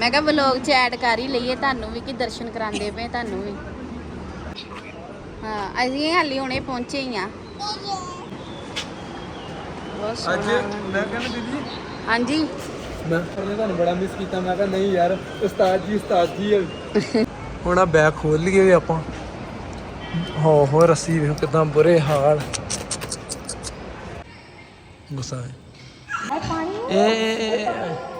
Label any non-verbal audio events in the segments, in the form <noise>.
ਮੈਂ ਕਿਹਾ ਵਲੌਗ ਚ ਐਡ ਕਰ ਹੀ ਲਈਏ ਤੁਹਾਨੂੰ ਵੀ ਕਿ ਦਰਸ਼ਨ ਕਰਾਉਂਦੇ ਪਏ ਤੁਹਾਨੂੰ ਵੀ। ਹਾਂ ਅਸੀਂ ਹਾਲੇ ਹੁਣੇ ਪਹੁੰਚੇ ਹੀ ਆ। ਬਹੁਤ ਅੱਜ ਸੋਹਣਾ ਮੈਂ ਕਹਿੰਦਾ ਦੀਦੀ ਹਾਂਜੀ। ਮੈਂ ਪਰਨੇ ਤੁਹਾਨੂੰ ਬੜਾ ਮਿਸ ਕੀਤਾ ਮੈਂ ਕਿਹਾ ਨਹੀਂ ਯਾਰ ਉਸਤਾਦ ਜੀ ਉਸਤਾਦ ਜੀ ਹੈ ਹੁਣ ਆ ਬੈਗ ਖੋਲ ਲਈਏ ਵੀ ਆਪਾਂ। ਹੋ ਹੋ ਰੱਸੀ ਵੇਖ ਕਿਦਾਂ ਬੁਰੇ ਹਾਲ। ਗੁੱਸਾ ਹੈ ਇਹ-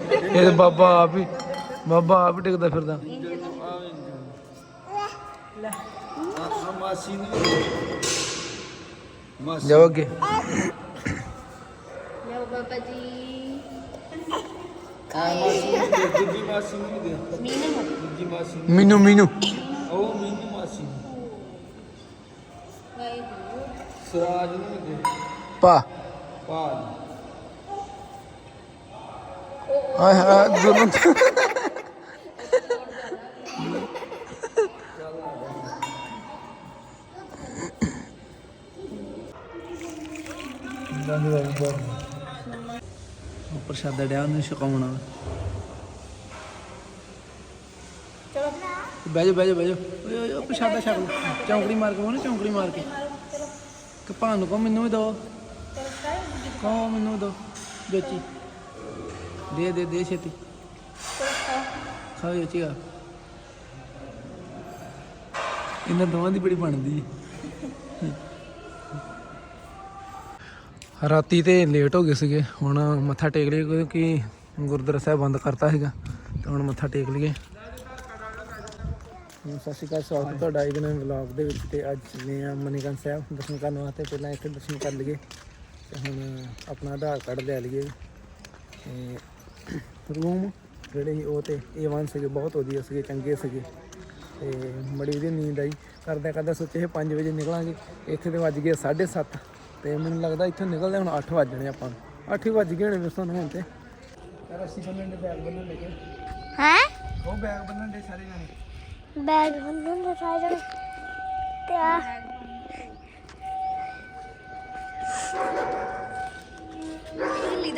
ਬਾਬਾ ਆਪ ਹੀ ਬਾਬਾ ਆਪ ਹੀ ਟਿਕਦਾ ਫਿਰਦਾ। ਮਾਸੀ ਨੂੰ ਮਾਸੀ ਜਾਓ ਅੱਗੇ। ਲਓ ਬਾਬਾ ਜੀ। ਦੂਜੀ ਮਾਸੀ ਨੂੰ ਦੇ ਮੀਨੂ ਦੂਜੀ ਮਾਸੀ ਨੂੰ ਮੀਨੂ। ਮੀਨੂ ਉਹ ਮੀਨੂ ਮਾਸੀ ਨੂੰ ਵਾਹਿਗੁਰੂ। ਸਰਾਜ ਨੂੰ ਦੇ ਪਾ। ਪਾਲ ਆਏ ਹਾਏ ਦੋਨੋਂ ਪ੍ਰਸ਼ਾਦਾ ਡਿਆ, ਉਹਨੂੰ ਛਕਾਉਣਾ। ਚਲੋ ਬਹਿ ਜਾ ਬਹਿ ਜਾ ਬਹਿ ਜਾ। ਓਏ ਓਏ ਓਏ, ਪ੍ਰਸ਼ਾਦਾ ਛਕ ਲਓ ਚੌਂਕੜੀ ਮਾਰ ਕੇ, ਉਹਨੇ ਚੌਂਕੜੀ ਮਾਰ ਕੇ। ਕਿ ਨੂੰ ਕਹੋ, ਮੈਨੂੰ ਵੀ ਦੋ ਕਹੋ, ਮੈਨੂੰ ਦੋ ਵੇਚੀ ਦੇ ਦੇ ਦੇ ਛੇਤੀ। ਖਾਓ ਵੇਚੀ ਆ ਇਹਨਾਂ ਦੋਵਾਂ ਦੀ ਬੜੀ ਬਣਦੀ ਰਾਤੀ ਤੇ ਲੇਟ ਹੋ ਗਏ ਸੀਗੇ। ਹੁਣ ਮੱਥਾ ਟੇਕ ਲਈਏ ਕਿਉਂਕਿ ਗੁਰਦੁਆਰਾ ਸਾਹਿਬ ਬੰਦ ਕਰਤਾ ਸੀਗਾ। ਤੇ ਹੁਣ ਮੱਥਾ ਟੇਕ ਲਈਏ। ਸਤਿ ਸ਼੍ਰੀ ਅਕਾਲ ਸਵਾਗਤ ਤੁਹਾਡਾ ਇੱਕ ਨਵੇਂ ਵਲੌਗ ਦੇ ਵਿੱਚ ਤੇ ਅੱਜ ਚੱਲੇ ਆ ਮਨੀਕਰਨ ਸਾਹਿਬ ਦਰਸ਼ਨ ਕਰਨ ਵਾਸਤੇ ਪਹਿਲਾਂ ਇੱਥੇ ਦਰਸ਼ਨ ਕਰ ਲਈਏ। ਤੇ ਹੁਣ ਆਪਣਾ ਆਧਾਰ ਕਾਰਡ ਲੈ ਲਈਏ। ਤੇ ਰੂਮ ਜਿਹੜੇ ਸੀ ਉਹ ਤੇ A1 ਸੀਗੇ ਬਹੁਤ ਵਧੀਆ ਸੀਗੇ ਚੰਗੇ ਸੀਗੇ। ਤੇ ਬੜੀ ਵਧੀਆ ਨੀਂਦ ਆਈ। ਕਰਦਾ ਕਰਦਾ ਸੋਚੇ ਸੀ 5 ਵਜੇ ਨਿਕਲਾਂਗੇ। ਇੱਥੇ ਤੇ ਵੱਜ ਗਏ 7:30 ਤੇ ਮੈਨੂੰ ਲੱਗਦਾ ਇੱਥੋਂ ਨਿਕਲਦੇ ਹੁਣ 8 ਵੱਜ ਜਾਣੇ ਆਪਾਂ ਨੂੰ। 8 ਹੀ ਵੱਜ ਗਏ ਹੋਣੇ ਮੇਰੇ ਸਾਨੂੰ ਹੁਣ ਤੇ। ਰੱਸੀ ਬੰਨਣ ਦੇ ਬੈਗ ਬੰਨਣ ਲੱਗੇ। ਹੈ? ਉਹ ਬੈਗ ਬੰਨਣ ਦੇ ਸਾਰੇ ਜਾਣੇ। ਬੈਗ ਬੰਨਣ ਦਾ ਸਾਜਣ ਤੇ ਆ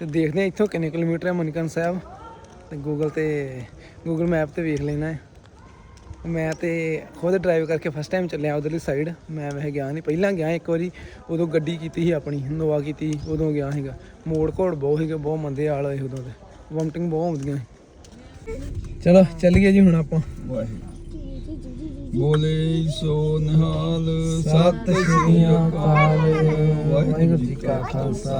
ਤੇ ਦੇਖਦੇ ਆ ਇੱਥੋਂ ਕਿੰਨੇ ਕਿਲੋਮੀਟਰ ਹੈ ਮਨੀਕਰਨ ਸਾਹਿਬ। ਤੇ ਗੂਗਲ ਤੇ ਗੂਗਲ ਮੈਪ ਤੇ ਵੇਖ ਲੈਣਾ ਹੈ। ਮੈਂ ਤੇ ਖੁਦ ਡਰਾਈਵ ਕਰਕੇ ਫਸਟ ਟਾਈਮ ਚੱਲਿਆ ਉਧਰਲੀ ਸਾਈਡ ਮੈਂ ਵੈਸੇ ਗਿਆ ਨਹੀਂ ਪਹਿਲਾਂ ਗਿਆ ਇੱਕ ਵਾਰੀ ਉਦੋਂ ਗੱਡੀ ਕੀਤੀ ਸੀ ਆਪਣੀ ਨੋਵਾ ਕੀਤੀ ਸੀ, ਉਦੋਂ ਗਿਆ ਸੀਗਾ। ਮੋੜ ਘੋੜ ਬਹੁਤ ਸੀਗਾ ਬਹੁਤ ਮੰਦੇ ਹਾਲ ਹੋਏ ਉਦੋਂ ਤੇ ਵੋਮਟਿੰਗ ਬਹੁਤ ਹੁੰਦੀਆਂ ਚਲੋ ਚੱਲੀਏ ਜੀ ਹੁਣ ਆਪਾਂ। ਬੋਲੇ ਸੋ ਨਿਹਾਲ ਸਤਿ ਸ੍ਰੀ ਅਕਾਲ। ਵਾਹਿਗੁਰੂ ਜੀ ਕਾ ਖਾਲਸਾ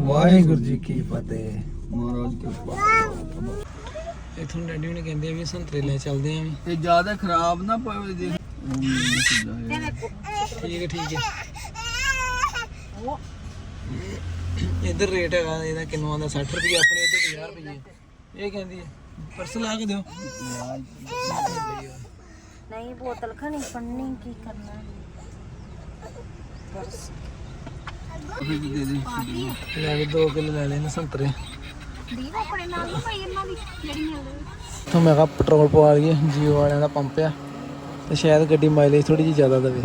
ਵਾਹਿਗੁਰੂ ਜੀ ਕੀ ਫਤਿਹ। ਮਹਾਰਾਜ ਕਿਰਪਾ ਇਥੋਂ ਡੈਡੀ ਨੇ ਕਹਿੰਦੇ ਵੀ ਸੰਤਰੇ ਲੈ ਚੱਲਦੇ ਆਂ ਵੀ। ਤੇ ਜ਼ਿਆਦਾ ਖਰਾਬ ਨਾ ਪਵੇ ਦੇਖ ਠੀਕ ਹੈ ਠੀਕ ਹੈ ਇਧਰ ਰੇਟ ਹੈਗਾ ਇਹਦਾ ਕਿੰਨਾ ਆਉਂਦਾ? 60 ਰੁਪਏ ਆਪਣੇ ਇੱਧਰ 50 ਰੁਪਏ ਇਹ ਕਹਿੰਦੀ ਹੈ ਪਰਸ ਲਾ ਕੇ ਦਿਓ। ਨਹੀਂ ਬੋਤਲ ਖਣੀ ਪੜਨੀ ਕੀ ਕਰਨਾ? ਦੇ ਦੇ ਲੈ ਕੇ 2 ਕਿਲੋ ਲੈ ਲੈਣੇ ਸੰਤਰੇ। ਦੀਪ ਆਪਣੇ ਨਾਲ ਨਾ ਭਾਈ ਇਹਨਾਂ ਦੀ ਜਿਹੜੀ ਮਿਲਦੀ ਇੱਥੋਂ ਮੈਂ ਕਿਹਾ ਪੈਟਰੋਲ ਪਵਾ ਲਈਏ ਜੀਓ ਵਾਲਿਆਂ ਦਾ ਪੰਪ ਆ। ਤੇ ਸ਼ਾਇਦ ਗੱਡੀ ਮਾਈਲੇਜ ਥੋੜੀ ਜਿਹੀ ਜ਼ਿਆਦਾ ਦੇਵੇ।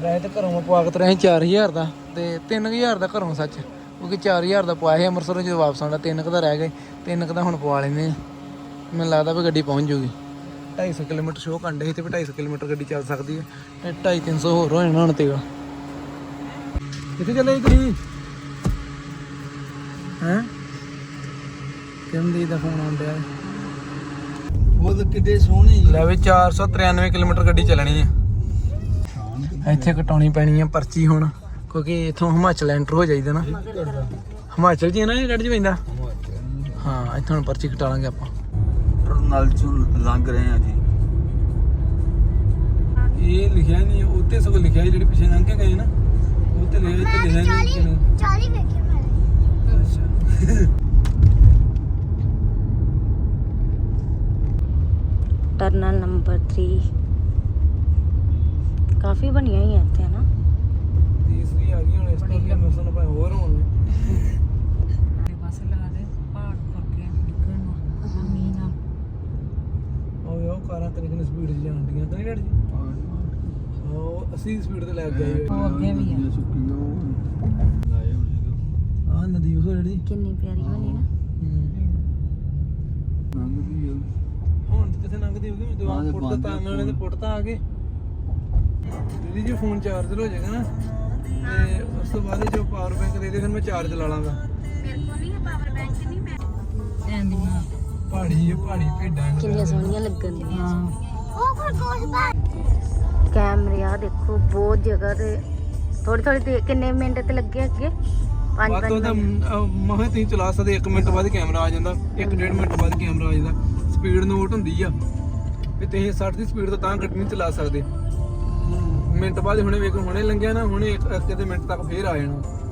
ਵੈਸੇ ਤਾਂ ਘਰੋਂ ਪਵਾ ਕੇ ਤਰੇ 4000 ਦਾ ਤੇ 3000 ਦਾ ਘਰੋਂ ਸੱਚ। ਕਿਉਂਕਿ 4000 ਦਾ ਪਵਾਇਆ ਸੀ ਅੰਮ੍ਰਿਤਸਰੋਂ ਜਦੋਂ ਵਾਪਸ ਆਉਂਦਾ 3 ਕ ਦਾ ਰਹਿ ਗਏ 3 ਕ ਦਾ ਹੁਣ ਪਵਾ ਲੈਨੇ ਆ। ਮੈਨੂੰ ਲੱਗਦਾ ਵੀ ਗੱਡੀ ਪਹੁੰਚ ਜੂਗੀ। 250 ਕਿਲੋਮੀਟਰ ਸ਼ੋਅ ਕੰਡੇ ਸੀ ਤੇ ਵੀ 250 ਕਿਲੋਮੀਟਰ ਗੱਡੀ ਚੱਲ ਸਕਦੀ ਹੈ ਤੇ 250 300 ਹੋਰ ਹੋ ਜਾਣਾ ਹੁਣ ਤੇਗਾ ਕਿੱਥੇ ਚੱਲੇ ਤੁਸੀਂ ਹੈ? ਕਿੰਦੀ ਦਾ ਫੋਨ ਆਉਂਦਾ ਫੁੱਲ ਕਿੱਡੇ ਸੋਹਣੇ ਲੈ ਵੀ 493 ਕਿਲੋਮੀਟਰ ਗੱਡੀ ਚੱਲਣੀ ਆ। ਇੱਥੇ ਕਟਾਉਣੀ ਪੈਣੀ ਆ ਪਰਚੀ ਹੁਣ ਕਿਉਂਕਿ ਇਥੋਂ ਹਿਮਾਚਲ ਐਂਟਰ ਹੋ ਜਾਈਦਾ ਨਾ। ਹਿਮਾਚਲ ਜੀ ਨਾ ਇਹ ਗੱਡੀ ਚ ਪੈਂਦਾ ਹਾਂ ਇੱਥੋਂ ਪਰਚੀ ਕਟਾ ਲਾਂਗੇ ਆਪਾਂ। ਟਰਨਲ ਚੋਂ ਲੰਘ ਰਹੇ ਆ ਜੀ। ਇਹ ਲਿਖਿਆ ਨਹੀਂ ਉੱਤੇ ਸਗੋਂ ਲਿਖਿਆ ਜਿਹੜੇ ਪਿੱਛੇ ਲੰਘ ਕੇ ਗਏ ਨਾ ਉੱਤੇ ਲਿਖਿਆ ਇੱਥੇ ਲਿਖਿਆ ਨਹੀਂ ਕਿ- 40 ਵੇਖੇ ਮੈਂ। ਟਰਨਲ ਨੰਬਰ 3 ਕਾਫੀ ਬਣੀਆਂ ਹੀ ਇੱਥੇ ਨਾ ਤੀਸਰੀ ਆ ਗਈ ਹੁਣ ਇਸ ਤੋਂ ਅੱਗੇ ਮਸਨ ਭਾਵੇਂ ਹੋਰ ਹੋਣ ਬਸ ਲਾ ਦੇ ਪਹਾੜ ਕਰਕੇ ਨਿਕਲਣ ਨੂੰ ਮੀਂਹ ਨਾਲ ਉਹ ਉਹ ਕਾਰਾਂ ਕਿੰਨੀ ਕਿੰਨੀ ਸਪੀਡ 'ਚ ਜਾਂਦੀਆਂ ਤਾਂ ਨਹੀਂ ਡੈਡ ਜੀ? ਉਹ 80 ਸਪੀਡ ਤੇ ਲੈ ਕੇ ਆਈ ਉਹ ਅੱਗੇ ਵੀ ਆ। ਲਾਏ ਹੋਣੇ ਆ ਨਦੀ ਉਹ ਜਿਹੜੀ। ਕਿੰਨੀ ਪਿਆਰੀ ਬਣੀ ਨਾ ਲੰਘਦੀ ਆ। ਹੁਣ ਤੇ ਕਿੱਥੇ ਲੰਘਦੀ ਹੋਗੀ ਮੈਂ ਹਾਂ, ਤੇ ਪੁੱਟ ਬੰਦ ਤਾਂ ਆ ਉਹਨਾਂ ਨੇ phone। ਪੁੱਟ ਤਾਂ ਆ ਗਏ। ਦੀਦੀ ਜੀ ਫੋਨ ਚਾਰਜ ਹੋ ਜਾਏਗਾ ਨਾ। ਤੇ ਉਸ ਤੋਂ ਬਾਅਦ ਜੋ ਪਾਵਰ ਬੈਂਕ ਦੇ ਦੇ ਫਿਰ ਮੈਂ ਚਾਰਜ ਲਾ ਲਾਂਗਾ। ਐਂਦੀਆਂ ਪਹਾੜੀ ਪਹਾੜੀ ਭੇਡਾਂ ਨੇ। ਕਿੰਨੀਆਂ ਸੋਹਣੀਆਂ ਲੱਗਣ ਦੀਆਂ। ਉਹ ਖਰਗੋਸ਼ ਬਾ ਕੈਮਰੇ ਆ ਦੇਖੋ ਬਹੁਤ ਜਗ੍ਹਾ ਤੇ ਥੋੜੀ ਥੋੜੀ ਕਿੰਨੇ ਮਿੰਟ ਤੇ ਲੱਗੇ ਅੱਗੇ? 5 ਵੱਧ ਤੋਂ 5 ਵੱਧ ਮਹਾਂ ਤੁਸੀਂ ਚਲਾ ਸਕਦੇ 1 ਮਿੰਟ ਬਾਅਦ ਕੈਮਰਾ ਆ ਜਾਂਦਾ 1.5 ਮਿੰਟ ਬਾਅਦ ਕੈਮਰਾ ਆ ਜਾਂਦਾ। ਸਪੀਡ ਨੋਟ ਹੁੰਦੀ ਆ। ਵੀ ਤੁਸੀਂ 60 ਦੀ ਸਪੀਡ ਤੋਂ ਤਾਂ ਗੱਡੀ ਨਹੀਂ ਚਲਾ ਸਕਦੇ। ਮਿੰਟ ਬਾਅਦ ਹੁਣੇ ਵੇਖੋ ਹੁਣੇ ਲੰਘਿਆ ਨਾ ਹੁਣੇ ਇੱਕ ਇੱਕ ਅੱਧੇ ਮਿੰਟ ਤੱਕ ਫੇਰ ਆ ਜਾਣਾ।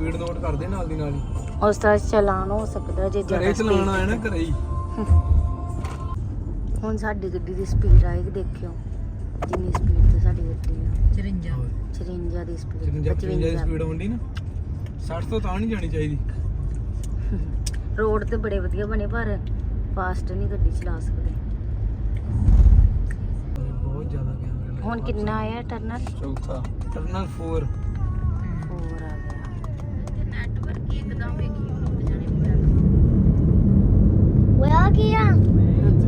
ਸਪੀਡ ਨੋਟ ਕਰਦੇ ਨਾਲ ਦੀ ਨਾਲ ਹੀ। ਉਸ ਤਰ੍ਹਾਂ ਚਲਾਨ ਹੋ ਸਕਦਾ ਜੇ ਘਰੇ ਜ਼ਿਆਦਾ ਚਲਾਉਣਾ speed ਹੈ ਨਾ ਘਰੇ ਹੀ। <laughs> ਹੁਣ ਸਾਡੀ ਗੱਡੀ ਦੀ ਸਪੀਡ ਆਏਗੀ ਦੇਖਿਓ। ਜਿੰਨੀ ਸਪੀਡ ਤੇ ਸਾਡੀ ਗੱਡੀ ਆ। 54 54 ਦੀ ਸਪੀਡ 55 ਦੀ ਸਪੀਡ ਹੁੰਦੀ ਨਾ। 60 ਤੋਂ ਤਾਂ ਨਹੀਂ ਜਾਣੀ ਚਾਹੀਦੀ। <laughs> ਰੋਡ ਤੇ ਬੜੇ ਵਧੀਆ ਬਣੇ ਪਰ ਫਾਸਟ ਨਹੀਂ ਗੱਡੀ ਚਲਾ ਸਕਦੇ। ਬਹੁਤ ਜ਼ਿਆਦਾ ਕੈਮਰੇ ਹੁਣ ਕਿੰਨਾ ਆਇਆ ਟਰਨਲ ਚੌਥਾ। ਟਰਨਲ 4 4 ਆ ਗਿਆ। ਨੈਟਵਰਕ ਇੱਕਦਮ ਵੇਖੀ ਹੋਇਆ ਕੀ ਆ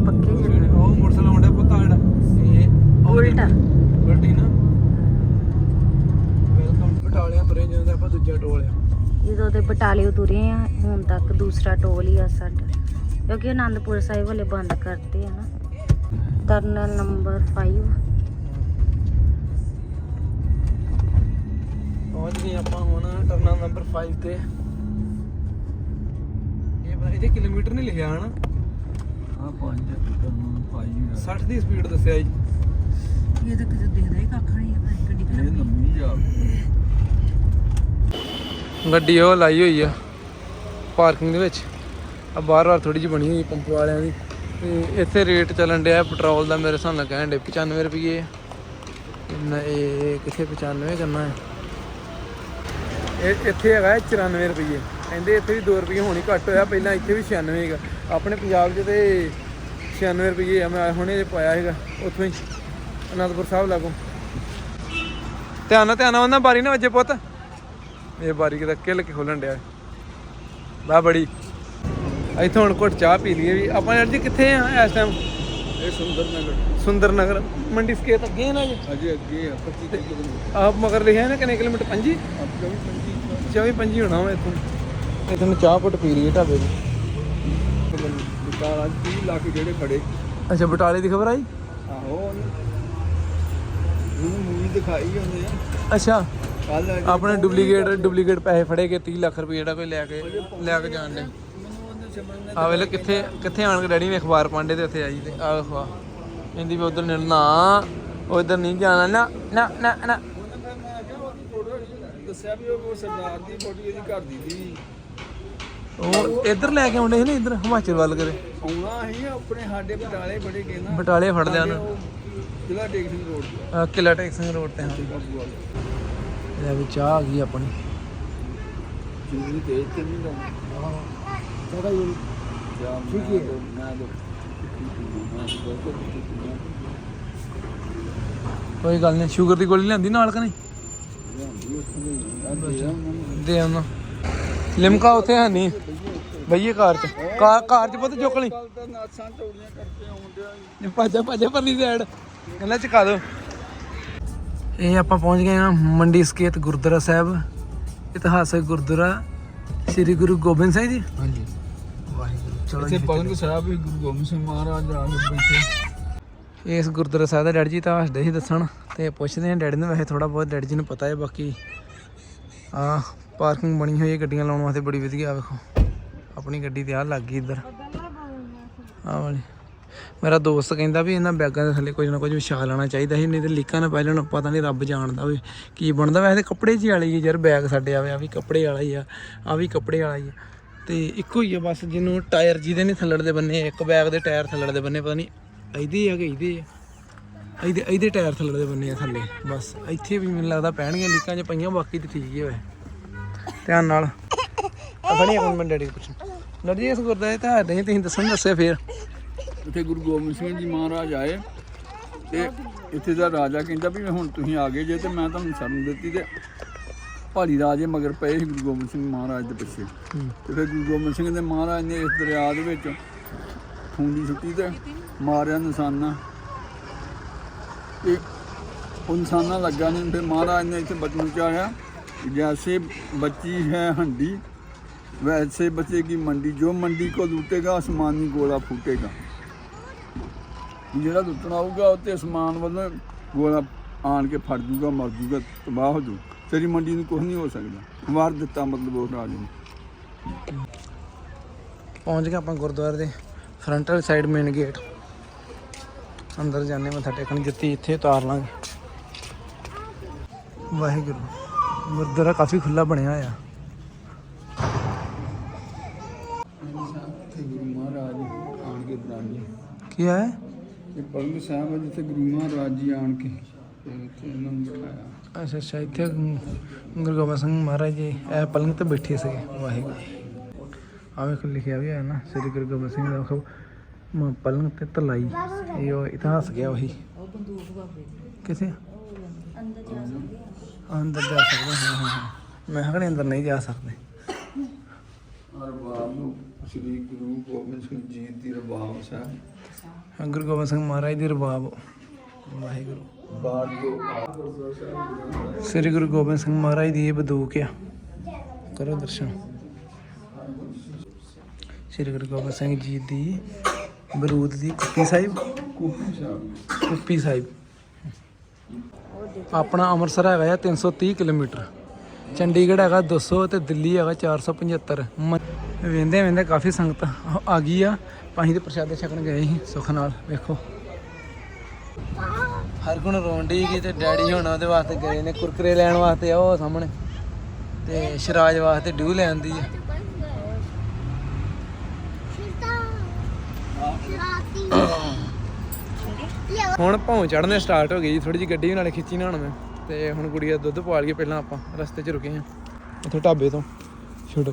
ਪੱਕੇ ਚੱਲ ਉਹ ਮੋਟਰਸਾਈਕਲ ਮੁੰਡਾ ਪਤਾ ਜਿਹੜਾ ਇਹ ਉਲਟਾ। ਉਲਟੀ ਨਾ ਵੈਲਕਮ ਬਟਾਲਿਆਂ ਤੁਰੇ ਜਾਂਦੇ ਆਪਾਂ ਦੂਜਾ ਟੋਲ ਆ ਜਦੋਂ ਦੇ ਬਟਾਲੇ ਤੁਰੇ ਆ, ਹੁਣ ਤੱਕ ਦੂਸਰਾ ਟੋਲ ਹੀ ਆ ਸਾਡਾ। ਕਿਉਂਕਿ ਅਨੰਦਪੁਰ ਸਾਹਿਬ ਵਾਲੇ ਬੰਦ ਕਰਤੇ ਆ ਨਾ। ਟਰਨਲ ਨੰਬਰ 5 ਪਹੁੰਚ ਗਏ ਆਪਾਂ ਹੁਣ ਟਰਨਲ ਨੰਬਰ 5 ਤੇ। ਇਹ ਪਤਾ ਇਹਦੇ ਕਿਲੋਮੀਟਰ ਨਹੀਂ ਲਿਖਿਆ ਹਨਾ? ਆ ਪੰਜ ਟਰਨਲ ਪਾਈ 60 ਦੀ ਸਪੀਡ ਦੱਸਿਆ ਜੀ। ਇਹ ਤਾਂ ਕਿਤੇ ਦੇਖਦਾ ਹੀ ਕੱਖ ਨਹੀਂ ਹੈ ਗੱਡੀ ਇਹ ਲੰਮੀ ਜਾ ਗੱਡੀ ਉਹ ਲਾਈ ਹੋਈ ਆ ਪਾਰਕਿੰਗ ਦੇ ਵਿੱਚ। ਆ ਬਾਰ ਬਾਰ ਥੋੜੀ ਜਿਹੀ ਬਣੀ ਹੋਈ ਪੰਪ ਵਾਲਿਆਂ ਦੀ। ਤੇ ਇੱਥੇ ਰੇਟ ਚੱਲਣ ਡਿਆ ਪੈਟਰੋਲ ਦਾ ਮੇਰੇ ਹਿਸਾਬ ਨਾਲ ਕਹਿਣ ਡੇ 95 ਰੁਪਏ ਇਹ ਕਿੱਥੇ 95 ਕਰਨਾ ਹੈ? ਇਹ ਇੱਥੇ ਹੈਗਾ 94 ਰੁਪਏ ਕਹਿੰਦੇ ਇੱਥੇ ਵੀ 2 ਰੁਪਏ ਹੋਣੀ ਘੱਟ ਹੋਇਆ ਪਹਿਲਾਂ ਇੱਥੇ ਵੀ 96 ਹੈਗਾ ਆਪਣੇ ਪੰਜਾਬ 'ਚ ਤੇ 96 ਰੁਪਏ ਆ ਮੈਂ ਹੁਣੇ ਜੇ ਪਾਇਆ ਹੈਗਾ ਉੱਥੋਂ ਹੀ ਅਨੰਦਪੁਰ ਸਾਹਿਬ ਲਾਗੋਂ। ਧਿਆਨ ਨਾਲ ਧਿਆਨ ਨਾਲ ਉਹਨਾਂ ਬਾਰੀ ਨਾ ਵੱਜੇ ਪੁੱਤ। ਇਹ ਬਾਰੀ ਕਿਤੇ ਕਿੱਲ ਕੇ ਖੋਲਣ ਡਿਆ। ਬਾ ਬੜੀ। ਇੱਥੋਂ ਹੁਣ ਘੁੱਟ ਚਾਹ ਪੀ ਲਈਏ ਵੀ। ਆਪਾਂ ਯਾਰ ਜੀ ਕਿੱਥੇ ਆ ਇਸ ਟਾਈਮ ਇਹ ਸੁੰਦਰ ਨਗਰ ਸੁੰਦਰ ਨਗਰ ਮੰਡੀ ਸਕੇਤ ਅੱਗੇ ਨਾ ਜੀ। ਅਜੇ ਅੱਗੇ ਆ 25 ਕਿਲੋਮੀਟਰ। ਆਪ ਮਗਰ ਲਿਖਿਆ ਨਾ ਕਿੰਨੇ ਕਿਲੋਮੀਟਰ? 25 ਆਪਕਾ ਵੀ 25 24 25 ਹੋਣਾ ਵਾ ਇੱਥੋਂ। ਇੱਥੋਂ ਨੂੰ ਚਾਹ ਘੁੱਟ ਪੀ ਲਈਏ ਢਾਬੇ ਦੀ। ਵਿਚਾਰ ਅੱਜ 30 ਲੱਖ ਜਿਹੜੇ ਖੜੇ। ਅੱਛਾ ਬਟਾਲੇ ਦੀ ਖਬਰ ਆਈ? ਆਹੋ ਉਹਨੂੰ ਮੂਵੀ ਦਿਖਾਈ ਉਹਨੇ। ਅੱਛਾ ਕੱਲ ਆਪਣੇ ਡੁਪਲੀਕੇਟ ਡੁਪਲੀਕੇਟ ਪੈਸੇ ਫੜੇ ਕੇ 30 ਲੱਖ ਰੁਪਏ ਜਿਹੜਾ ਕੋਈ ਲੈ ਕੇ ਲੈ ਕੇ ਜਾਣ ਨੇ ਆ ਵੇਲੇ ਕਿੱਥੇ ਕਿੱਥੇ ਆਣ ਕੇ ਡੈਡੀ ਨੇ ਅਖਬਾਰ ਪਾਂਡੇ ਤੇ ਉੱਥੇ ਆਈ ਤੇ। ਆ ਵੇਖੋ ਕਹਿੰਦੀ ਵੀ ਉਧਰ ਨਾ ਉਧਰ ਨਹੀਂ ਜਾਣਾ। ਨਾ ਨਾ ਨਾ ਨਾ। ਦੱਸਿਆ ਵੀ ਉਹ ਸਰਦਾਰ ਦੀ ਫੋਟੋ ਇਹਦੀ ਘਰ ਦੀ ਸੀ। ਉਹ ਇੱਧਰ ਲੈ ਕੇ ਆਉਂਦੇ ਸੀ ਨਾ ਇੱਧਰ ਹਿਮਾਚਲ ਵੱਲ ਕਰੇ ਆਉਣਾ ਹੀ ਆਪਣੇ ਸਾਡੇ ਬਟਾਲੇ ਬੜੇ ਨਾ। ਬਟਾਲੇ ਫੜ ਲਿਆ ਉਹ ਜ਼ਿਲ੍ਹਾ ਟੇਕ ਸਿੰਘ ਰੋਡ ਤੇ। ਕਿਲਾ ਟੈਕ ਸਿੰਘ ਰੋਡ ਤੇ ਹਾਂ। ਲੈ ਵੀ ਚਾਹ ਆ ਗਈ ਆਪਣੀ। ਚੀਜ਼ ਤੇਜ਼ ਤੇ ਨਹੀਂ ਲਾਉਣਾ ਚਾਹ ਜੀ ਜਾਂ ਠੀਕ ਹੈ। ਬਿਲਕੁਲ ਕੋਈ ਗੱਲ ਨਹੀਂ ਸ਼ੂਗਰ ਦੀ ਗੋਲੀ ਲੈਂਦੀ ਨਾਲ ਕਿ ਨਹੀਂ? ਨੇ ਦੇ ਆਉਣਾ। ਲਿਮਕਾ ਉੱਥੇ ਹੈ ਨਹੀਂ। ਬਈਏ ਕਾਰ ਚ। ਕਾਰ ਕਾਰ ਚ ਪੁੱਤ ਚੁੱਕ ਲਈ। ਭਾਜਾ ਭਾਜਾ ਪਰਲੀ ਸਾਈਡ ਕਹਿੰਦਾ ਚਕਾ ਦੋ। ਇਹ ਆਪਾਂ ਪਹੁੰਚ ਗਏ ਹਾਂ ਮੰਡੀ ਸਕੇਤ ਗੁਰਦੁਆਰਾ ਸਾਹਿਬ। ਇਤਿਹਾਸਕ ਗੁਰਦੁਆਰਾ ਸ੍ਰੀ ਗੁਰੂ ਗੋਬਿੰਦ ਸਿੰਘ ਜੀ। ਹਾਂਜੀ। ਵਾਹਿਗੁਰੂ। ਚਲੋ ਇੱਥੇ ਪਲੰਗ ਸਾਹਿਬ ਵੀ ਗੁਰੂ ਗੋਬਿੰਦ ਸਿੰਘ ਮਹਾਰਾਜ ਆ ਕੇ ਬੈਠੇ। ਇਸ ਗੁਰਦੁਆਰਾ ਸਾਹਿਬ ਦਾ ਡੈਡੀ ਜੀ ਤਾਂ ਹੱਸਦੇ ਸੀ ਦੱਸਣ। ਤੇ ਪੁੱਛਦੇ ਆ ਡੈਡੀ ਨੂੰ, ਵੈਸੇ ਥੋੜਾ ਬਹੁਤ ਡੈਡੀ ਜੀ ਨੂੰ ਪਤਾ ਹੈ, ਬਾਕੀ ਆ ਪਾਰਕਿੰਗ ਬਣੀ ਹੋਈ ਹੈ ਗੱਡੀਆਂ ਲਾਉਣ ਵਾਸਤੇ, ਬੜੀ ਵਧੀਆ, ਵੇਖੋ। ਆਪਣੀ ਗੱਡੀ ਤੇ ਆ ਲੱਗ ਗਈ ਇੱਧਰ। ਆ ਵਾਲੀ। ਮੇਰਾ ਦੋਸਤ ਕਹਿੰਦਾ ਵੀ ਇਹਨਾਂ ਬੈਗਾਂ ਦੇ ਥੱਲੇ ਕੁਝ ਨਾ ਕੁਝ ਵਿਛਾ ਲੈਣਾ ਚਾਹੀਦਾ ਸੀ, ਨਹੀਂ ਤੇ ਲੀਕਾਂ ਨਾ ਪੈ ਜਾਣ ਪਤਾ ਨਹੀਂ ਰੱਬ ਜਾਣਦਾ ਵੀ ਕੀ ਬਣਦਾ। ਵੈਸੇ ਕੱਪੜੇ 'ਚ ਵਾਲੀ ਯਾਰ, ਬੈਗ ਸਾਡੇ ਆਵੇ, ਆ ਵੀ ਕੱਪੜੇ ਵਾਲਾ ਹੀ ਆ ਆ ਵੀ ਕੱਪੜੇ ਵਾਲਾ ਹੀ ਆ। ਤੇ ਇੱਕੋ ਹੀ ਆ ਬਸ, ਜਿਹਨੂੰ ਟਾਇਰ ਜਿਹਦੇ ਨਹੀਂ ਥੱਲੜ ਦੇ ਬੰਨੇ, ਇੱਕ ਬੈਗ ਦੇ ਟਾਇਰ ਥੱਲੜ ਦੇ ਬੰਨੇ, ਪਤਾ ਨਹੀਂ, ਇਹਦੇ ਆ ਕਿ ਇਹਦੇ ਆ। ਇਹਦੇ ਇਹਦੇ ਟਾਇਰ ਥੱਲੜ ਦੇ ਬੰਨੇ ਆ ਥੱਲੇ ਬਸ। ਇੱਥੇ ਵੀ ਮੈਨੂੰ ਲੱਗਦਾ ਪੈਣਗੀਆਂ ਲੀਕਾਂ 'ਚ ਪਈਆਂ ਬਾਕੀ ਤੇ ਠੀਕ ਹੀ ਹੋਏ ਧਿਆਨ ਨਾਲ। ਆਪਣੀ ਇੱਕ ਮਿੰਟ ਡੈਡੀ ਨੂੰ ਪੁੱਛ ਡੈਡੀ ਇਸ ਗੁਰਦਾਰੇ ਤਾਂ ਹੈ ਨਹੀਂ ਤੁਸੀਂ ਦੱਸਣ ਦੱਸਿਆ ਫੇਰ। ਇੱਥੇ ਗੁਰੂ ਗੋਬਿੰਦ ਸਿੰਘ ਜੀ ਮਹਾਰਾਜ ਆਏ ਤੇ ਇੱਥੇ ਦਾ ਰਾਜਾ ਕਹਿੰਦਾ ਵੀ ਹੁਣ ਤੁਸੀਂ ਆ ਗਏ ਜੇ ਤੇ ਮੈਂ ਤੁਹਾਨੂੰ ਸ਼ਰਨ ਦਿੱਤੀ ਤੇ ਭਾਰੀ ਰਾਜੇ ਮਗਰ ਪਏ ਸੀ ਗੁਰੂ ਗੋਬਿੰਦ ਸਿੰਘ ਮਹਾਰਾਜ ਦੇ ਪਿੱਛੇ। ਤੇ ਫਿਰ ਗੁਰੂ ਗੋਬਿੰਦ ਸਿੰਘ ਦੇ ਮਹਾਰਾਜ ਨੇ ਇਸ ਦਰਿਆ ਦੇ ਵਿੱਚ ਖੂਨ ਸੁੱਟੀ ਤੇ ਮਾਰਿਆ ਨਿਸ਼ਾਨਾ। ਕਿ ਇਨਸਾਨਾ ਲੱਗਾ ਨਹੀਂ, ਫਿਰ ਮਹਾਰਾਜ ਨੇ ਇੱਥੇ ਬਚਨ ਚਾਹਿਆ ਜੈਸੇ ਬੱਚੀ ਹੈ ਹੰਡੀ, ਵੈਸੇ ਬਚੇਗੀ ਮੰਡੀ, ਜੋ ਮੰਡੀ ਕੋ ਲੁੱਟੇਗਾ, ਅਸਮਾਨ ਨੂੰ ਗੋਲਾ ਫੂਟੇਗਾ। ਜਿਹੜਾ ਲੁੱਟਣਾ ਆਊਗਾ ਉਹ ਤੇ ਅਸਮਾਨ ਵੱਲੋਂ ਗੋਲਾ ਆਣ ਕੇ ਫੜ ਜੂਗਾ ਮਰ ਜੂਗਾ ਤਬਾਹ ਹੋ ਜੂ ਤੇਰੀ ਮੰਡੀ ਨੂੰ ਕੁਝ ਨਹੀਂ ਹੋ ਸਕਦਾ। ਵਾਰ ਦਿੱਤਾ ਮਤਲਬ ਉਹ ਰਾਜ ਨੂੰ। ਪਹੁੰਚ ਗਏ ਆਪਾਂ ਗੁਰਦੁਆਰੇ ਦੇ ਫਰੰਟ ਵਾਲੀ ਸਾਈਡ ਮੇਨ ਗੇਟ ਅੰਦਰ ਜਾਣੇ ਮੱਥਾ ਟੇਕਣ ਜੁੱਤੀ ਇੱਥੇ ਉਤਾਰ ਲਾਂਗੇ। ਵਾਹਿਗੁਰੂ ਗੁਰਦੁਆਰਾ ਕਾਫੀ ਖੁੱਲਾ ਬਣਿਆ ਹੋਇਆ। ਕੇ ਹੈ ਇਹ ਪਲੰਗ ਸਾਹਿਬ ਹੈ ਜਿੱਥੇ ਗੁਰੂ ਮਹਾਰਾਜ ਜੀ ਆਣ ਕੇ ਤੇ ਇੱਥੇ ਇਹਨਾਂ ਨੂੰ ਬਿਠਾਇਆ। ਅੱਛਾ ਅੱਛਾ ਇੱਥੇ ਗੁਰੂ ਗੋਬਿੰਦ ਸਿੰਘ ਮਹਾਰਾਜ ਜੀ ਇਹ ਪਲੰਗ ਤੇ ਬੈਠੇ ਸੀਗੇ। ਵਾਹਿਗੁਰੂ। ਆਵੇ ਕੋ ਲਿਖਿਆ ਵੀ ਹੈ ਨਾ ਸ੍ਰੀ ਗੁਰੂ ਗੋਬਿੰਦ ਸਿੰਘ ਦਾ ਖਬ ਪਲੰਗ ਤੇ ਤਲਾਈ। ਇਹ ਉਹ ਇਤਿਹਾਸ ਗਿਆ ਉਹੀ। ਕਿੱਥੇ ਅੰਦਰ ਜਾ ਸਕਦੇ ਹਾਂ ਹਾਂ ਹਾਂ। ਮੈਂ ਕਿਹਾ ਅੰਦਰ ਨਹੀਂ ਜਾ ਸਕਦੇ। ਰਬਾਬ ਨੂੰ ਸ੍ਰੀ ਗੁਰੂ ਗੋਬਿੰਦ ਸਿੰਘ ਜੀ ਦੀ ਰਬਾਬ ਸਾਹਿਬ। ਹਾਂ, ਗੁਰੂ ਗੋਬਿੰਦ ਸਿੰਘ ਮਹਾਰਾਜ ਦੀ ਰਬਾਬ। ਵਾਹਿਗੁਰੂ। ਬਾਦ ਜੋ ਸ੍ਰੀ ਗੁਰੂ ਗੋਬਿੰਦ ਸਿੰਘ ਮਹਾਰਾਜ ਦੀ ਇਹ ਬੰਦੂਕ ਆ। ਕਰੋ ਦਰਸ਼ਨ। ਸ੍ਰੀ ਗੁਰੂ ਗੋਬਿੰਦ ਸਿੰਘ ਜੀ ਦੀ ਬਰੂਦ ਦੀ ਕੁੱਪੀ ਸਾਹਿਬ। ਕੂਪੀ ਸਾਹਿਬ। ਕੁੱਪੀ ਸਾਹਿਬ ਆਪਣਾ ਅੰਮ੍ਰਿਤਸਰ ਹੈਗਾ ਆ 330 ਕਿਲੋਮੀਟਰ। ਚੰਡੀਗੜ੍ਹ ਹੈਗਾ 200 ਤੇ ਦਿੱਲੀ ਹੈਗਾ 475 ਵੇਂਦੇ ਵੇਂਦੇ ਕਾਫੀ ਸੰਗਤ ਆ- ਗਈ ਆ। ਪਾਣੀ ਦੇ ਪ੍ਰਸ਼ਾਦੇ ਛਕਣ ਗਏ ਸੀ, ਸੁੱਖ ਨਾਲ, ਵੇਖੋ। ਹਰ ਗੁਣ ਰੋਂਡੀ ਗਈ ਤੇ ਡੈਡੀ ਹੁਣ ਉਹਦੇ ਵਾਸਤੇ ਗਏ ਨੇ, ਕੁਰਕਰੇ ਲੈਣ ਵਾਸਤੇ ਆ ਉਹ ਸਾਹਮਣੇ। ਤੇ ਸ਼ਰਾਜ ਵਾਸਤੇ ਡਿਊ ਲੈਣ ਦੀ ਆ। ਹੁਣ ਭੌਂ ਚੜਨੇ ਸਟਾਰਟ ਹੋ ਗਈ ਜੀ ਥੋੜੀ ਜਿਹੀ ਗੱਡੀ ਵੀ ਖਿੱਚੀ ਨਾ ਹੁਣ ਮੈਂ। ਤੇ ਹੁਣ ਕੁੜੀਆ ਦੁੱਧ ਪਾਲ ਕੇ ਪਹਿਲਾਂ ਆਪਾਂ, ਰਸਤੇ 'ਚ ਰੁਕੇ ਆ ਉੱਥੇ ਢਾਬੇ ਤੋਂ, ਛੋਟ,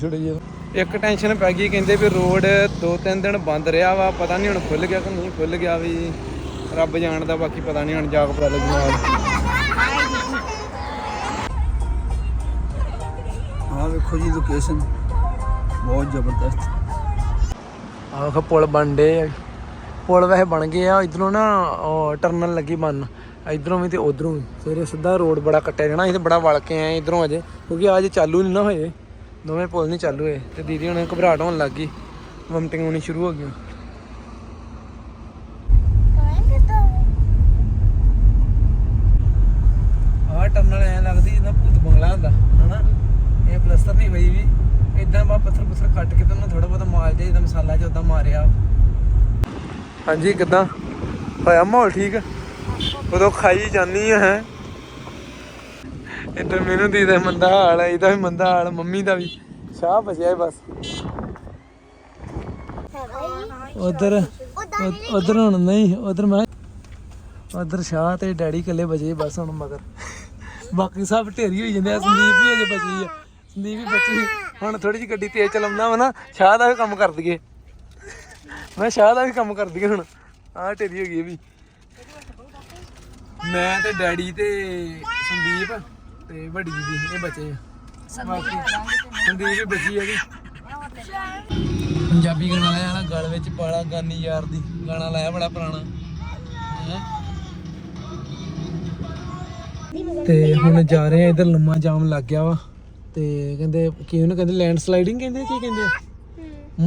ਛੋਟੇ ਜਿਹੇ ਇੱਕ ਟੈਨਸ਼ਨ ਪੈ ਗਈ, ਕਹਿੰਦੇ ਵੀ ਰੋਡ ਦੋ ਤਿੰਨ ਦਿਨ ਬੰਦ ਰਿਹਾ ਵਾ, ਪਤਾ ਨਹੀਂ ਹੁਣ ਖੁੱਲ ਗਿਆ ਕਿ ਨਹੀਂ ਖੁੱਲ ਗਿਆ ਵੀ। ਰੱਬ ਜਾਣਦਾ ਬਾਕੀ ਪਤਾ ਨਹੀਂ ਹੁਣ ਜਾ ਕੇ ਪਤਾ ਲੱਗੂਗਾ ਆਹ ਵੇਖੋ ਜੀ ਲੋਕੇਸ਼ਨ ਬਹੁਤ ਜ਼ਬਰਦਸਤ। ਆਹ ਪੁਲ ਬਣਦੇ ਪੁਲ ਵੈਸੇ ਬਣ ਗਏ ਆ ਇਧਰੋਂ ਨਾ ਟਰਨਲ ਲੱਗੀ ਬਣ ਇਧਰੋਂ ਵੀ ਤੇ ਉਧਰੋਂ ਵੀ। ਫਿਰ ਸਿੱਧਾ ਰੋਡ ਬੜਾ ਕੱਟਿਆ ਜਾਣਾ ਇਹ ਤੇ ਬੜਾ ਵਲ ਕੇ ਆਏ ਇਧਰੋਂ ਅਜੇ ਕਿਉਂਕਿ ਅੱਜ ਚਾਲੂ ਨਹੀਂ ਨਾ ਹੋਏ। ਦੋਵੇਂ ਪੁਲ ਨਹੀਂ ਚਾਲੂ ਹੋਏ ਤੇ ਦੀਦੀ ਹੁਣ ਘਬਰਾਹਟ ਹੋਣ ਲੱਗ ਗਈ। ਵਮਟਿੰਗ ਹੋਣੀ ਸ਼ੁਰੂ ਹੋ ਗਈ ਆਹ ਟਰਨਲ ਐ ਲੱਗਦੀ ਜਿੱਦਾਂ ਭੂਤ ਬੰਗਲਾ ਹੁੰਦਾ ਹਨਾ? ਇਹ ਪਲਸਤਰ ਨਹੀਂ ਹੋਈ ਵੀ। ਇਦਾਂ ਬਾ ਪੱਥਰ ਪੁੱਥਰ ਕੱਟ ਕੇ ਤੁਹਾਨੂੰ ਥੋੜਾ ਬਹੁਤਾ ਮਾਲ ਜਿਹਾ ਜਿੱਦਾਂ ਮਸਾਲਾ ਜਿਹਾ ਉਦਾਂ ਮਾਰਿਆ। ਹਾਂਜੀ, ਕਿਦਾਂ? ਹੋਇਆ ਮਾਹੌਲ ਠੀਕ? ਉਦੋਂ ਖਾਈ ਜਾਨੀ ਹੈ? ਇੱਧਰ ਮੈਨੂੰ ਦੀ ਦਾ ਮੰਦਾ ਹਾਲ ਹੈ ਇਹਦਾ ਵੀ ਮੰਦਾ ਹਾਲ, ਮੰਮੀ ਦਾ ਵੀ। ਸ਼ਾਹ ਬਚਿਆ ਬਸ। ਉਧਰ ਉਧਰ ਹੁਣ ਨਹੀਂ, ਉਧਰ ਮੈਂ ਉਧਰ ਸ਼ਾਹ ਤੇ ਡੈਡੀ ਇਕੱਲੇ ਬਚੇ ਬਸ ਹੁਣ ਮਗਰ। ਬਾਕੀ ਸਭ ਢੇਰੀ ਹੋਈ ਜਾਂਦੇ ਆ, ਸੰਦੀਪ ਵੀ ਅਜੇ ਬਚੀ ਆ। ਸੰਦੀਪ ਵੀ ਬਚੀ। ਹੁਣ ਥੋੜੀ ਜਿਹੀ ਗੱਡੀ ਤੇਜ਼ ਚਲਾਉਂਦਾ ਵਾ ਨਾ, ਸ਼ਾਹ ਦਾ ਵੀ ਕੰਮ ਕਰ ਦਈਏ। ਮੈਂ ਸ਼ਾਹ ਦਾ ਵੀ ਕੰਮ ਕਰ ਦਈਏ ਹੁਣ। ਆਹ ਢੇਰੀ ਹੋ ਗਈ ਇਹ ਵੀ। ਮੈਂ ਤੇ ਡੈਡੀ ਤੇ ਸੰਦੀਪ ਤੇ ਵੱਡੀ ਦੀਦੀ ਇਹ ਬਚੇ ਆ। ਬਾਕੀ ਸੰਦੀਪ ਵੀ ਬਚੀ ਹੈਗੀ ਪੰਜਾਬੀ ਗਾਣਾ ਲਾਇਆ ਨਾ ਗਲ ਵਿੱਚ ਪਾਲਾ ਗਾਨੀ ਯਾਰ ਦੀ। ਗਾਣਾ ਲਾਇਆ ਬੜਾ ਪੁਰਾਣਾ। ਤੇ ਹੁਣ ਜਾ ਰਹੇ ਆ, ਇਧਰ ਲੰਮਾ ਜਾਮ ਲੱਗ ਗਿਆ ਵਾ। ਤੇ ਕਹਿੰਦੇ ਕੀ ਉਹਨੂੰ ਕਹਿੰਦੇ ਲੈਂਡ ਸਲਾਈਡਿੰਗ ਕਹਿੰਦੇ ਕੀ ਕਹਿੰਦੇ? ਆ?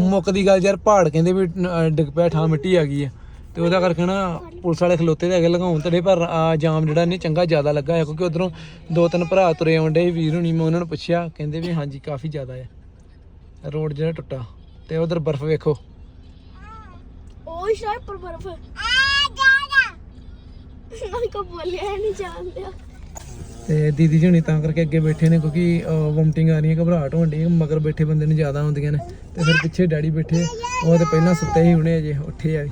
ਮੁੱਕਦੀ ਗੱਲ ਯਾਰ ਪਹਾੜ ਕਹਿੰਦੇ ਵੀ ਅਹ, ਡਿੱਗ ਪਿਆ ਠਾਂ ਮਿੱਟੀ ਆ ਗਈ ਆ। ਤੇ ਉਹਦਾ ਕਰਕੇ ਨਾ ਪੁਲਿਸ ਵਾਲੇ ਖਲੋਤੇ ਤੇ ਹੈਗੇ ਲਗਾਉਣ ਤੜੇ ਪਰ ਆ ਜਾਮ ਜਿਹੜਾ ਨਹੀਂ ਚੰਗਾ ਜ਼ਿਆਦਾ ਲੱਗਾ ਹੈ ਕਿਉਂਕਿ ਉਧਰੋਂ ਦੋ ਤਿੰਨ ਭਰਾ ਤੁਰੇ ਆਉਂਦੇ ਵੀਰ ਹੁਣੀ ਮੈਂ ਉਹਨਾਂ ਨੂੰ ਪੁੱਛਿਆ ਕਹਿੰਦੇ ਵੀ ਹਾਂਜੀ ਕਾਫੀ ਜ਼ਿਆਦਾ ਹੈ ਰੋਡ ਜਿਹੜਾ ਟੁੱਟਾ ਤੇ ਉਧਰ ਬਰਫ਼ ਵੇਖੋ। ਉਹ ਸ਼ਾਇਦ ਪਰ ਬਰਫ। ਆ ਜਾਣਾ ਮੈਂ ਕੋ ਬੋਲਿਆ ਨਹੀਂ ਜਾਣਦਾ ਤੇ ਦੀਦੀ ਜੀ ਹੁਣੀ ਤਾਂ ਕਰਕੇ ਅੱਗੇ ਬੈਠੇ ਨੇ ਕਿਉਂਕਿ ਵੋਮਟਿੰਗ ਆ ਰਹੀ ਹੈ ਘਬਰਾਹਟ ਹੋਣ ਡਈ ਮਗਰ ਬੈਠੇ ਬੰਦੇ ਨੂੰ ਜ਼ਿਆਦਾ ਆਉਂਦੀਆਂ ਨੇ। ਤੇ ਫਿਰ ਪਿੱਛੇ ਡੈਡੀ ਬੈਠੇ, ਉਹ ਤੇ ਪਹਿਲਾਂ ਸੁੱਤੇ ਹੀ ਹੁਣੇ ਅਜੇ ਉੱਠੇ ਆ ਵੀ।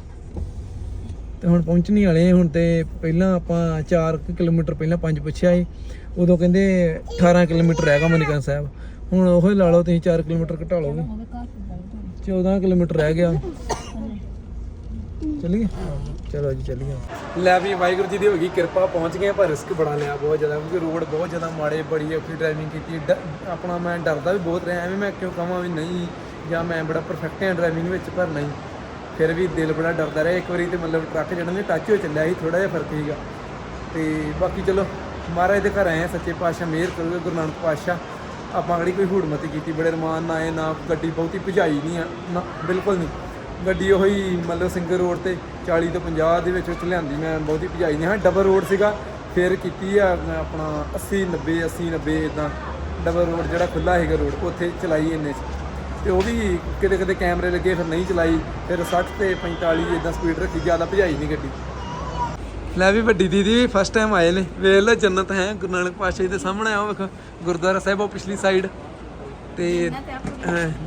ਤੇ ਹੁਣ ਪਹੁੰਚਣੀ ਵਾਲੇ ਹੁਣ ਤੇ ਪਹਿਲਾਂ ਆਪਾਂ 4 ਕਿਲੋਮੀਟਰ ਪਹਿਲਾਂ ਪੰਜ ਪੁੱਛਿਆ ਸੀ, ਉਦੋਂ ਕਹਿੰਦੇ 18 ਕਿਲੋਮੀਟਰ ਰਹਿ ਗਿਆ ਮਨੀਕਰਨ ਸਾਹਿਬ। ਹੁਣ ਉਹ ਲਾ ਲਓ ਤੁਸੀਂ 4 ਕਿਲੋਮੀਟਰ ਘਟਾ ਲਓਗੇ 14 ਕਿਲੋਮੀਟਰ ਰਹਿ ਗਿਆ। ਚੱਲੀਏ। ਚਲੋ ਜੀ, ਚੱਲੀਏ। ਲੈ ਵੀ ਵਾਹਿਗੁਰੂ ਜੀ ਦੀ ਹੋ ਗਈ ਕਿਰਪਾ, ਪਹੁੰਚ ਗਏ ਪਰ ਰਿਸਕ ਬੜਾ ਲਿਆ ਬਹੁਤ ਜ਼ਿਆਦਾ, ਕਿਉਂਕਿ ਰੋਡ ਬਹੁਤ ਜ਼ਿਆਦਾ ਮਾੜੇ, ਬੜੀ ਔਖੀ ਡਰਾਈਵਿੰਗ ਕੀਤੀ। ਡ- ਆਪਣਾ ਮੈਂ ਡਰਦਾ ਵੀ ਬਹੁਤ ਰਿਹਾ, ਐਵੇਂ ਮੈਂ ਕਿਉਂ ਕਹਾਂ ਵੀ ਨਹੀਂ, ਜਾਂ ਮੈਂ ਬੜਾ ਪਰਫੈਕਟ ਹਾਂ ਡਰਾਈਵਿੰਗ ਵਿੱਚ, ਪਰ ਨਹੀਂ। ਫਿਰ ਵੀ ਦਿਲ ਬੜਾ ਡਰਦਾ ਰਿਹਾ, ਇੱਕ ਵਾਰੀ ਤੇ ਮਤਲਬ ਟਰੱਕ ਜਿਹੜਾ ਨੇ ਟੱਚ ਹੋ ਚੱਲਿਆ ਸੀ ਥੋੜਾ ਜਿਹਾ ਫ਼ਰਕ ਸੀਗਾ। ਤੇ ਬਾਕੀ ਚਲੋ, ਮਹਾਰਾਜ ਦੇ ਘਰ ਆਏ ਆ, ਸੱਚੇ ਪਾਤਸ਼ਾਹ ਮਿਹਰ ਕਰੂਗੇ ਗੁਰੂ ਨਾਨਕ ਪਾਤਸ਼ਾਹ। ਆਪਾਂ ਕਿਹੜੀ ਕੋਈ ਹੂੜਮਤੀ ਕੀਤੀ, ਬੜੇ ਰਮਾਨ ਨਾਲ ਆਏ, ਨਾ ਗੱਡੀ ਬਹੁਤੀ ਭਜਾਈ ਨਹੀਂ ਆ, ਨਾ, ਬਿਲਕੁਲ ਨਹੀਂ। ਗੱਡੀ ਉਹੀ ਮਤਲਬ ਸਿੰਗਲ ਰੋਡ ਤੇ 40 ਤੋਂ 50 ਦੇ ਵਿੱਚ ਵਿੱਚ ਲਿਆਂਦੀ ਮੈਂ ਬਹੁਤੀ ਭਜਾਈ ਨਹੀਂ। ਹਾਂ ਡਬਲ ਰੋਡ ਸੀਗਾ। ਫਿਰ ਕੀਤੀ ਆ ਮੈਂ ਆਪਣਾ 80 90 80 90 ਇਦਾਂ ਡਬਲ ਰੋਡ ਜਿਹੜਾ ਖੁੱਲਾ ਹੈਗਾ ਰੋਡ ਉੱਥੇ ਚਲਾਈ ਇੰਨੇ ਚ। ਤੇ ਉਹ ਵੀ ਕਿਤੇ ਕਿਤੇ ਕੈਮਰੇ ਲੱਗੇ ਫਿਰ ਨਹੀਂ ਚਲਾਈ। ਫਿਰ 60 ਤੇ 45 ਇਦਾਂ ਸਪੀਡ ਰੱਖੀ ਜ਼ਿਆਦਾ ਭਜਾਈ ਨਹੀਂ ਗੱਡੀ। ਲੈ ਵੀ ਵੱਡੀ ਦੀਦੀ ਵੀ ਫਸਟ ਟਾਈਮ ਆਏ ਨੇ। ਵੇਖ ਲਓ ਜੰਨਤ ਹੈ ਗੁਰੂ ਨਾਨਕ ਪਾਤਸ਼ਾਹ ਜੀ ਦੇ ਸਾਹਮਣੇ ਆਓ ਵੇਖੋ ਗੁਰਦੁਆਰਾ ਸਾਹਿਬ ਉਹ ਪਿਛਲੀ ਸਾਈਡ ਤੇ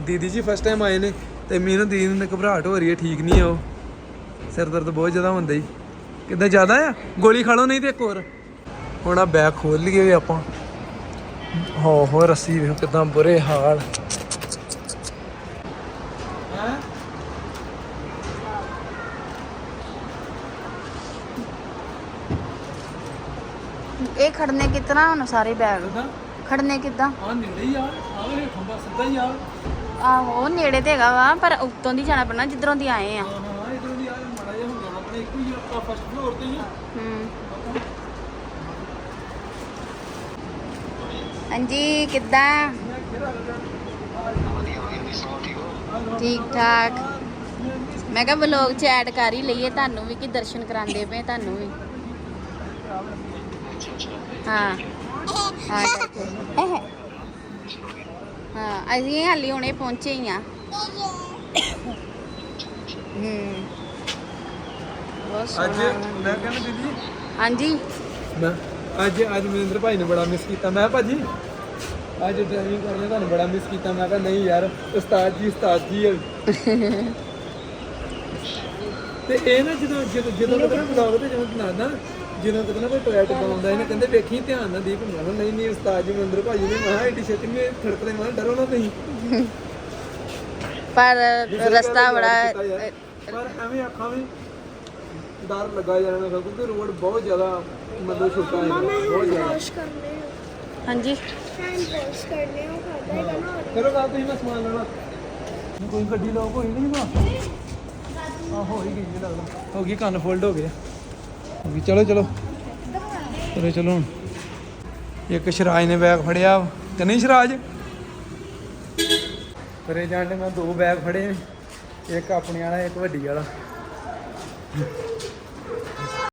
ਦੀਦੀ ਜੀ ਫਸਟ ਟਾਈਮ ਆਏ ਨੇ। ਤੇ ਮੈਨੂੰ ਦੀਦੀ ਨੂੰ ਘਬਰਾਹਟ ਹੋ ਰਹੀ ਹੈ ਠੀਕ ਨਹੀਂ ਆ ਉਹ। ਸਿਰ ਦਰਦ ਬਹੁਤ ਜ਼ਿਆਦਾ ਹੁੰਦਾ ਜੀ। ਕਿੱਦਾਂ ਜ਼ਿਆਦਾ ਆ? ਗੋਲੀ ਖਾ ਲਓ ਨਹੀਂ ਤੇ ਇੱਕ ਹੋਰ। ਹੁਣ ਆ ਬੈਗ ਖੋਲ ਲਈਏ ਵੀ ਆਪਾਂ। ਹੋ ਹੋ ਰੱਸੀ ਵੇਖੋ ਕਿਦਾਂ ਬੁਰੇ ਹਾਲ। ਇਹ ਖੜਨੇ ਕਿਤਨਾ ਹੁਣ ਸਾਰੇ ਬੈਗ ਖੜਨੇ ਕਿੱਦਾਂ? ਆ ਨੇੜੇ ਹੀ ਆ ਆਵੇ ਖੰਭਾ ਸਿੱਧਾ ਹੀ ਆ। ਆਹੋ ਨੇੜੇ ਤੇ ਹੈਗਾ ਵਾ ਪਰ ਉੱਤੋਂ ਦੀ ਜਾਣਾ ਪੈਣਾ ਜਿੱਧਰੋਂ ਦੀ ਆਏ ਆ ਹਾਂ ਇਧਰੋਂ ਦੀ ਆ ਮਾੜਾ ਜਿਹਾ ਹੋ ਜਾਣਾ ਆਪਣੇ ਇੱਕੋ ਹੀ ਆਪਾਂ ਫਸਟ ਫਲੋਰ ਤੇ ਹੀ ਆ। ਹੂੰ। ਹਾਂਜੀ ਕਿੱਦਾਂ? ਠੀਕ ਠਾਕ ਮੈਂ ਕਿਹਾ ਵਲੋਗ ਚ ਐਡ ਕਰ ਹੀ ਲਈਏ ਤੁਹਾਨੂੰ ਵੀ ਕਿ ਦਰਸ਼ਨ ਕਰਾਉਂਦੇ ਪਏ ਤੁਹਾਨੂੰ ਵੀ। ਹਾਂ। ਹਾਂ ਕਰਕੇ। ਹਾਂ ਅਸੀਂ ਹਾਲੇ ਹੁਣੇ ਪਹੁੰਚੇ ਹੀ ਆ। <coughs> ਹੂੰ। ਅੱਜ ਮੈਂ ਕਹਿੰਦਾ ਦੀਦੀ ਹਾਂਜੀ। ਮੈਂ ਅੱਜ ਅੱਜ ਮਨਿੰਦਰ ਭਾਈ ਨੇ ਬੜਾ ਮਿਸ ਕੀਤਾ। ਮੈਂ ਕਿਹਾ ਭਾਜੀ ਅੱਜ ਡਰਾਈਵਿੰਗ ਕਰਨੇ ਤੁਹਾਨੂੰ ਬੜਾ ਮਿਸ ਕੀਤਾ। ਮੈਂ ਕਿਹਾ ਨਹੀਂ ਯਾਰ ਉਸਤਾਦ ਜੀ ਉਸਤਾਦ ਜੀ ਹੈ ਤੇ ਇਹ ਨਾ ਜਦੋਂ ਜਦੋਂ ਜਦੋਂ ਕਿਤੇ ਨਾ ਬਲੌਗ ਤੇ ਜਦੋਂ ਬਣਾਦਾ ਜਦੋਂ ਕਿਤੇ ਨਾ ਕੋਈ ਟੋਇਟ ਬਣਾਉਂਦਾ ਇਹਨੇ ਕਹਿੰਦੇ ਵੇਖੀ ਧਿਆਨ ਨਾਲ ਦੀਪ ਮੈਂ ਨਹੀਂ ਨਹੀਂ ਉਸਤਾਦ ਜੀ ਮਨਿੰਦਰ ਭਾਈ ਨੇ ਮਹਾ ਐਡੀ ਛੇਤੀ ਨੇ ਥੜਕਦੇ ਮੈਂ ਡਰੋ ਨਾ ਤੁਸੀਂ। ਪਰ ਰਸਤਾ ਬੜਾ। ਪਰ ਐਵੇਂ ਅੱਖਾਂ ਵੀ ਡਰ ਲੱਗਾ ਜਾਣਾ ਲੱਗਾ ਕਿਉਂਕਿ ਰੋਡ ਬਹੁਤ ਜ਼ਿਆਦਾ ਮਤਲਬ ਛੋਟਾ ਹੈ ਬਹੁਤ ਜ਼ਿਆਦਾ। ਵਾਸ਼ ਕਰਨੇ ਆ। ਹਾਂਜੀ। ਹੈਂਡ ਵਾਸ਼ ਕਰਨੇ ਆ ਖਾਦਾ ਹੈਗਾ ਨਾ ਕਰੋ ਗੱਲ ਤੁਸੀਂ ਮੈਂ ਸਮਾਨ ਲੈਣਾ। ਕੋਈ ਗੱਡੀ ਲੋਕ ਹੋਈ ਨਹੀਂ ਬਾ ਆ ਹੋ ਹੀ ਗਈ ਜੀ ਲੱਗਦਾ। ਹੋ ਗਈ ਕੰਨ ਫੋਲਡ ਹੋ ਗਏ ਹੋ ਗਈ ਚਲੋ ਚਲੋ। ਚਲੋ ਚਲੋ ਹੁਣ। ਇੱਕ ਸ਼ਰਾਜ ਨੇ ਬੈਗ ਫੜਿਆ ਕਿ ਨਹੀਂ ਸ਼ਰਾਜ? ਫਰੇ ਜਾਣ ਦੇ ਮੈਂ ਦੋ ਬੈਗ ਫੜੇ ਨੇ। ਇੱਕ ਆਪਣੇ ਵਾਲਾ ਇੱਕ ਵੱਡੀ ਵਾਲਾ।